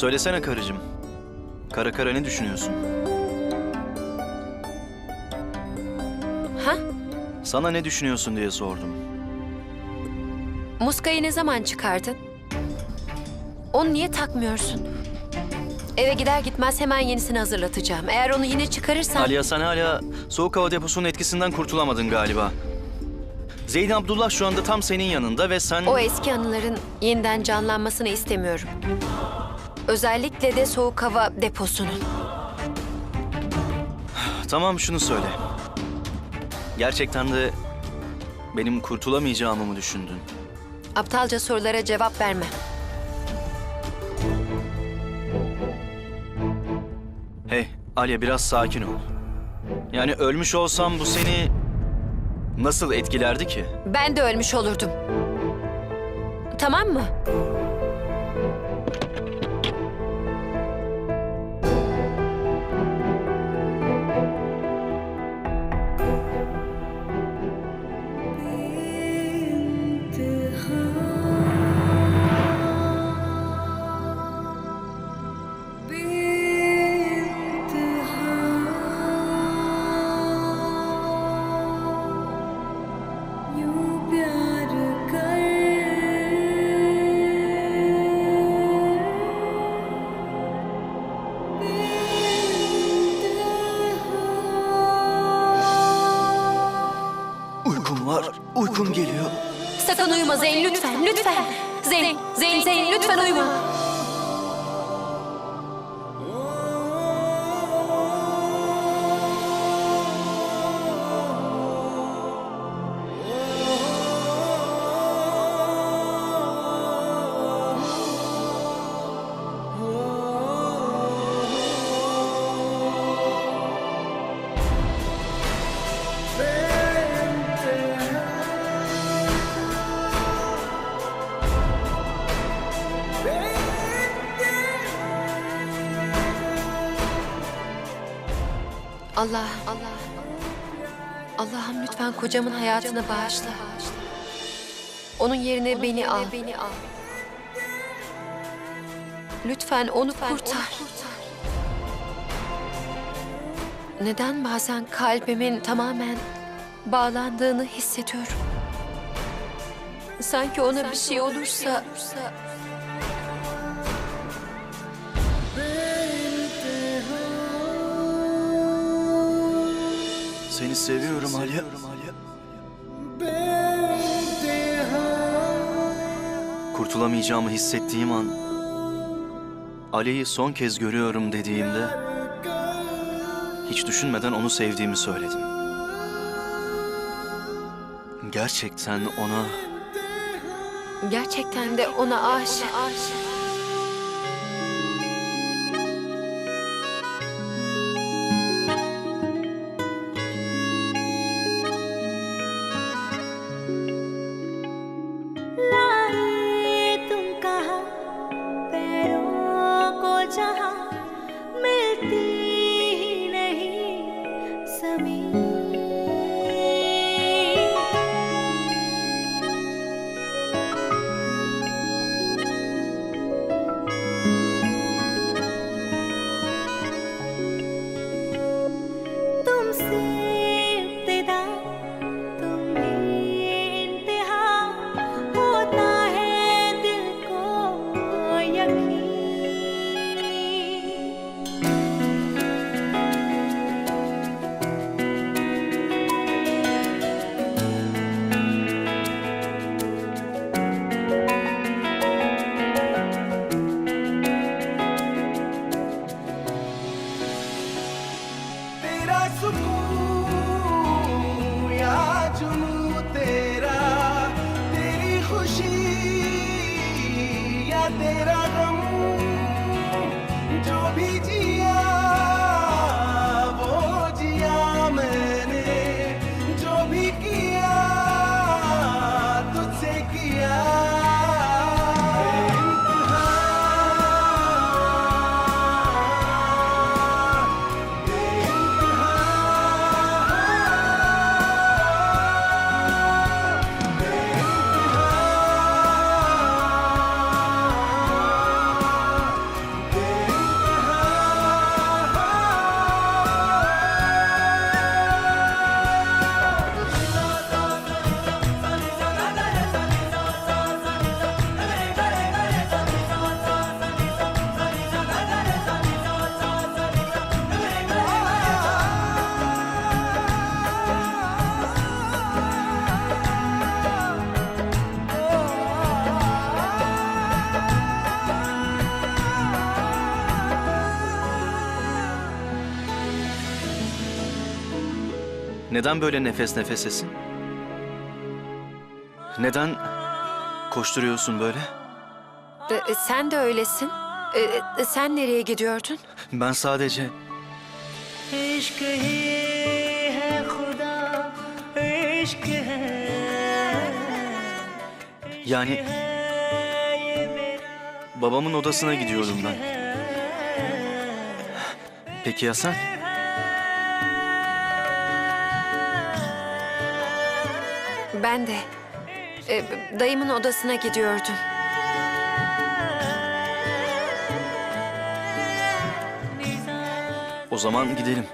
Söylesene karıcığım. Kara kara ne düşünüyorsun? Ha? Sana ne düşünüyorsun diye sordum. Muskayı ne zaman çıkardın? Onu niye takmıyorsun? Eve gider gitmez hemen yenisini hazırlatacağım. Eğer onu yine çıkarırsan... Aliya sen hala soğuk hava deposunun etkisinden kurtulamadın galiba. Zeyn Abdullah şu anda tam senin yanında ve sen... O eski anıların yeniden canlanmasını istemiyorum. Özellikle de soğuk hava deposunun. Tamam şunu söyle. Gerçekten de benim kurtulamayacağımı mı düşündün? Aptalca sorulara cevap verme. Hey Aliye biraz sakin ol. Yani ölmüş olsam bu seni nasıl etkilerdi ki? Ben de ölmüş olurdum. Tamam mı? Uykum geliyor. Sakın uyuma Zeyn lütfen, lütfen. Zeyn, Zeyn, Zeyn lütfen uyuma. Allah, Allah. Allah'ım lütfen kocamın hayatını bağışla. Onun yerine beni al. Lütfen onu kurtar. Neden bazen kalbimin tamamen bağlandığını hissediyorum. Sanki ona bir şey olursa Seni seviyorum Aliye. Kurtulamayacağımı hissettiğim an Ali'yi son kez görüyorum dediğimde hiç düşünmeden onu sevdiğimi söyledim. Gerçekten ona gerçekten de ona aşık. लाए I'm Neden böyle nefes nefesesin? Neden koşturuyorsun böyle? E, e sen de öylesin. E, e, sen nereye gidiyordun? Ben sadece... Yani... Babamın odasına gidiyordum ben. Peki ya sen? Ben de. e, dayımın odasına gidiyordum. O zaman gidelim.